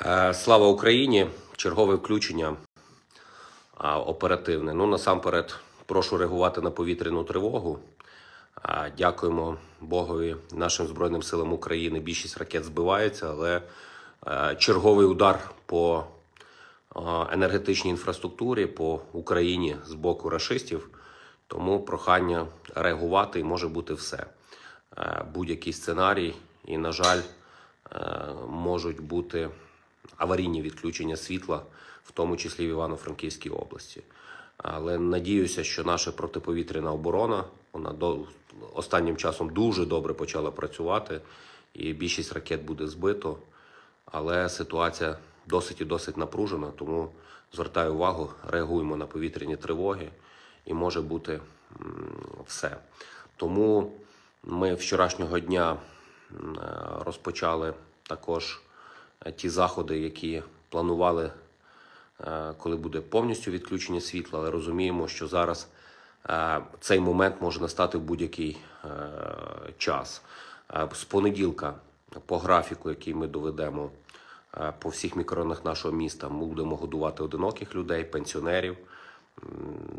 Е, Слава Україні! Чергове включення оперативне. Ну, насамперед, прошу реагувати на повітряну тривогу. Дякуємо Богові, нашим Збройним силам України. Більшість ракет збивається, але е, черговий удар по е, енергетичній інфраструктурі по Україні з боку рашистів. Тому прохання реагувати і може бути все. Будь-який сценарій, і, на жаль, можуть бути аварійні відключення світла, в тому числі в Івано-Франківській області. Але надіюся, що наша протиповітряна оборона вона до останнім часом дуже добре почала працювати, і більшість ракет буде збито. Але ситуація досить і досить напружена, тому звертаю увагу, реагуємо на повітряні тривоги, і може бути все. Тому ми вчорашнього дня е, розпочали також ті заходи, які планували, е, коли буде повністю відключення світла, але розуміємо, що зараз е, цей момент може настати в будь-який е, час. Е, З понеділка, по графіку, який ми доведемо е, по всіх мікрорайонах нашого міста, ми будемо годувати одиноких людей, пенсіонерів.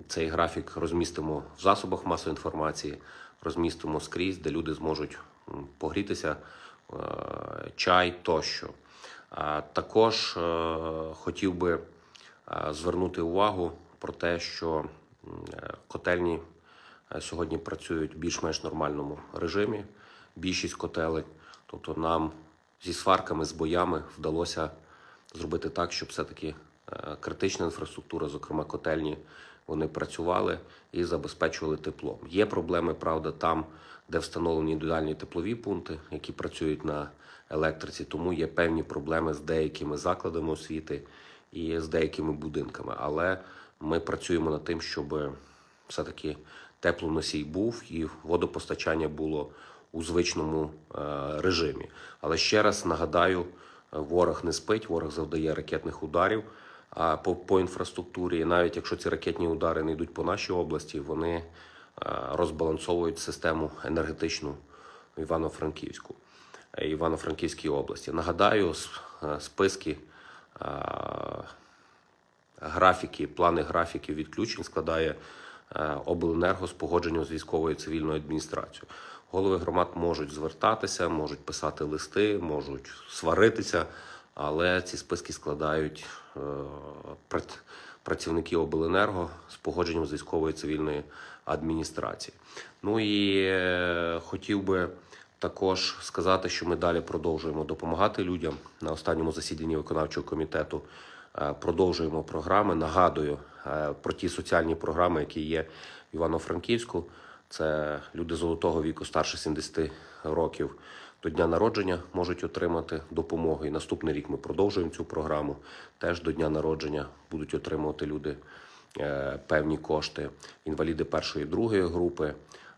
Цей графік розмістимо в засобах масової інформації, розмістимо скрізь, де люди зможуть погрітися, е, чай тощо. Також е, хотів би е, звернути увагу про те, що е, котельні сьогодні працюють в більш-менш нормальному режимі. Більшість котелень, тобто нам зі сварками, з боями вдалося зробити так, щоб все-таки критична інфраструктура, зокрема котельні, вони працювали і забезпечували теплом. Є проблеми, правда, там, де встановлені індивідуальні теплові пункти, які працюють на електриці, тому є певні проблеми з деякими закладами освіти і з деякими будинками. Але ми працюємо над тим, щоб все-таки теплоносій був і водопостачання було у звичному е, режимі. Але ще раз нагадаю, ворог не спить, ворог завдає ракетних ударів по, по інфраструктурі. Навіть якщо ці ракетні удари не йдуть по нашій області, вони е, розбалансовують систему енергетичну Івано-Франківську, е, Івано-Франківській області. Нагадаю, е, списки. графіки, плани графіків відключень складає обленерго з погодженням з військовою цивільною адміністрацією. Голови громад можуть звертатися, можуть писати листи, можуть сваритися, але ці списки складають е, працівники обленерго з погодженням з військовою цивільною адміністрацією. Ну і е, хотів би також сказати, що ми далі продовжуємо допомагати людям на останньому засіданні виконавчого комітету. е, Продовжуємо програми. Нагадую про ті соціальні програми, які є в Івано-Франківську. Це люди золотого віку старше 70 років до дня народження можуть отримати допомогу. І наступний рік ми продовжуємо цю програму. Теж до дня народження будуть отримувати люди е, певні кошти. Інваліди першої і другої групи,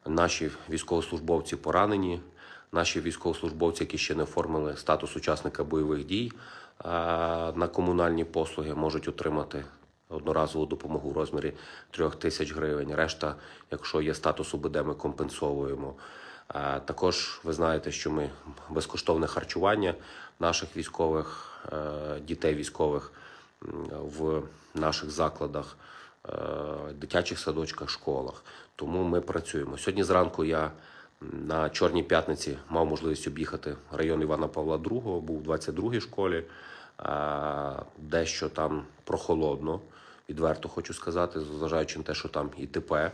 наші військовослужбовці поранені, наші військовослужбовці, які ще не оформили статус учасника бойових дій е, на комунальні послуги, можуть отримати одноразову допомогу в розмірі трьох тисяч гривень. Решта, якщо є статус УБД, ми компенсовуємо. Також ви знаєте, що ми безкоштовне харчування наших військових е, дітей військових в наших закладах, е, дитячих садочках, школах. Тому ми працюємо. Сьогодні зранку я на Чорній п'ятниці мав можливість об'їхати район Івана Павла II, був в 22-й школі. Дещо там прохолодно, відверто хочу сказати, зважаючи на те, що там і ТП.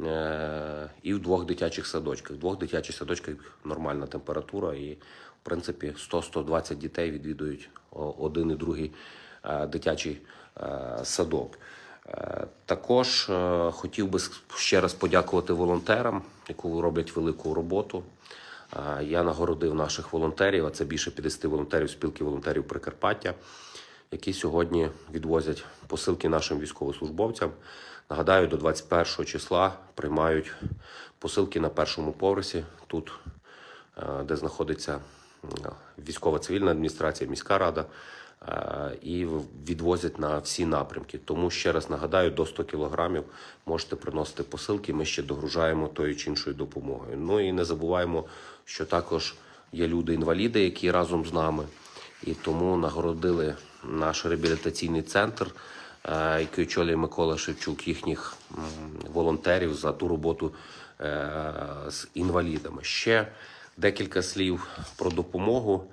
Е, І в двох дитячих садочках. В двох дитячих садочках нормальна температура, і в принципі 100-120 дітей відвідують один і другий е, дитячий е, садок. Також хотів би ще раз подякувати волонтерам, які роблять велику роботу. Я нагородив наших волонтерів, а це більше 50 волонтерів спілки волонтерів Прикарпаття, які сьогодні відвозять посилки нашим військовослужбовцям. Нагадаю, до 21 числа приймають посилки на першому поверсі, тут, е, де знаходиться військова цивільна адміністрація, міська рада, е, і відвозять на всі напрямки. Тому ще раз нагадаю, до 100 кілограмів можете приносити посилки. Ми ще догружаємо тою чи іншою допомогою. Ну і не забуваємо, що також є люди-інваліди, які разом з нами І тому нагородили наш реабілітаційний центр, е, який очолює Микола Шевчук, їхніх волонтерів за ту роботу е, з інвалідами. Ще декілька слів про допомогу.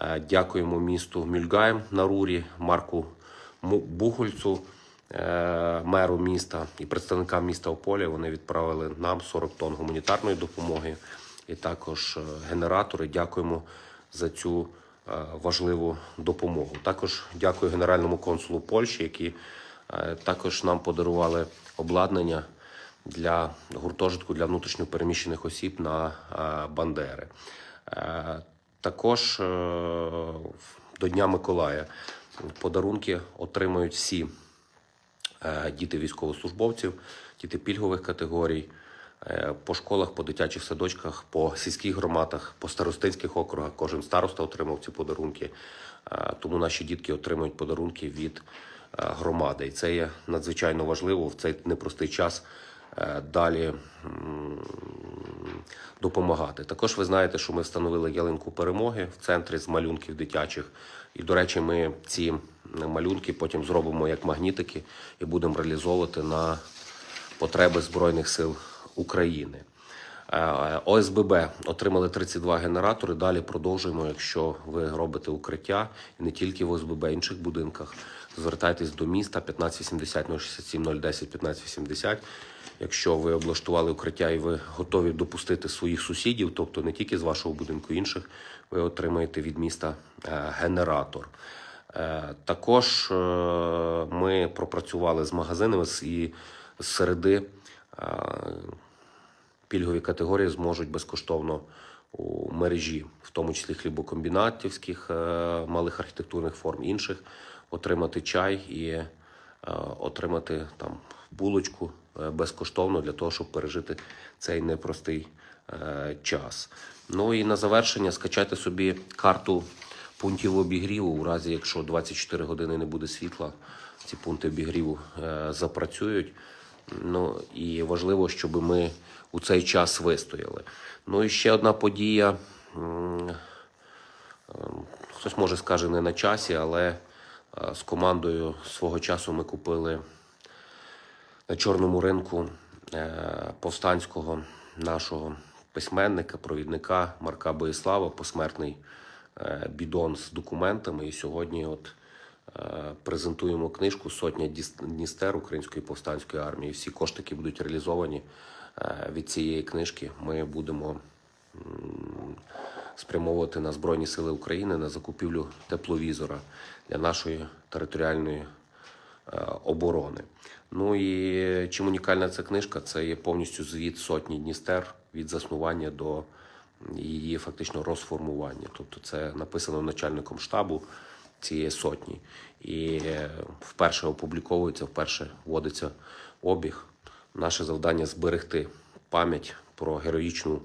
Е, Дякуємо місту Мюльгайм на Рурі, Марку е, меру міста і представникам міста Ополя. Вони відправили нам 40 тонн гуманітарної допомоги і також генератори. Дякуємо за цю важливу допомогу. Також дякую генеральному консулу Польщі, які е, також нам подарували обладнання для гуртожитку для внутрішньопереміщених осіб на е, Бандери. Е, Також е, до Дня Миколая подарунки отримають всі е, діти військовослужбовців, діти пільгових категорій, е, по школах, по дитячих садочках, по сільських громадах, по старостинських округах. Кожен староста отримав ці подарунки. Е, Тому наші дітки отримують подарунки від е, громади. І це є надзвичайно важливо в цей непростий час е, далі допомагати. Також ви знаєте, що ми встановили ялинку перемоги в центрі з малюнків дитячих. І, до речі, ми ці малюнки потім зробимо як магнітики і будемо реалізовувати на потреби Збройних сил України. Е, ОСББ отримали 32 генератори. Далі продовжуємо. Якщо ви робите укриття і не тільки в ОСББ, а інших будинках, звертайтесь до міста 1580 067 010 1580. Якщо ви облаштували укриття і ви готові допустити своїх сусідів, тобто не тільки з вашого будинку, інших, ви отримаєте від міста е, генератор. Е, Також ми пропрацювали з магазинами і з середи пільгові категорії зможуть безкоштовно у мережі, в тому числі хлібокомбінатівських е, малих архітектурних форм інших, отримати чай і е, отримати там булочку е, безкоштовно для того, щоб пережити цей непростий час. Ну і на завершення скачайте собі карту пунктів обігріву. У разі, якщо 24 години не буде світла, ці пункти обігріву запрацюють. Ну і важливо, щоб ми у цей час вистояли. Ну і ще одна подія. ем, Хтось може скаже не на часі, але е, з командою свого часу ми купили на чорному ринку е, повстанського нашого письменника, провідника Марка Боїслава, посмертний е, бідон з документами. І сьогодні от презентуємо книжку Сотня Дністер Української повстанської армії. Всі кошти, які будуть реалізовані е, від цієї книжки, ми будемо спрямовувати на Збройні Сили України на закупівлю тепловізора для нашої територіальної е, оборони. Ну і чим унікальна ця книжка? Це є повністю звіт сотні Дністер від заснування до її фактично розформування. Тобто це написано начальником штабу цієї сотні. І е, вперше опубліковується, вперше вводиться обіг. Наше завдання зберегти пам'ять про героїчну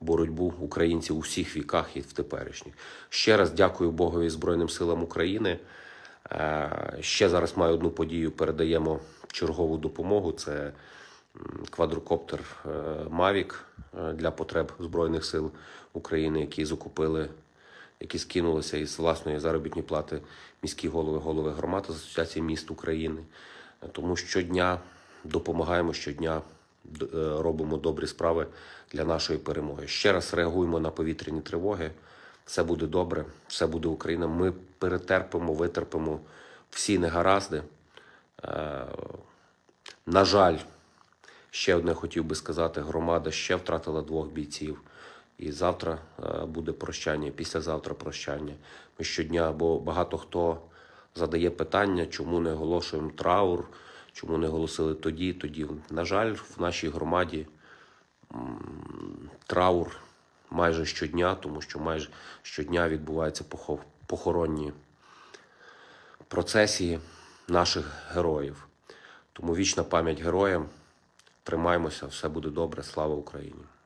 боротьбу українців у всіх віках і в теперішніх. Ще раз дякую Богові Збройним силам України. Е, Ще зараз маю одну подію. Передаємо чергову допомогу. Це квадрокоптер е, Мавік для потреб Збройних сил України, які закупили, які скинулися із власної заробітної плати міські голови, голови громад з Асоціації міст України. Тому щодня допомагаємо щодня е, робимо добрі справи для нашої перемоги. Ще раз реагуємо на повітряні тривоги. Все буде добре, все буде Україна. Ми перетерпимо, витерпимо всі негаразди. Е, На жаль, ще одне хотів би сказати: громада ще втратила двох бійців. І завтра е, буде прощання, післязавтра прощання. Ми щодня, бо багато хто задає питання, чому не оголошуємо траур, чому не оголосили тоді, тоді. На жаль, в нашій громаді траур майже щодня, тому що майже щодня відбуваються похоронні процесії наших героїв. Тому вічна пам'ять героям. Тримаймося, все буде добре. Слава Україні!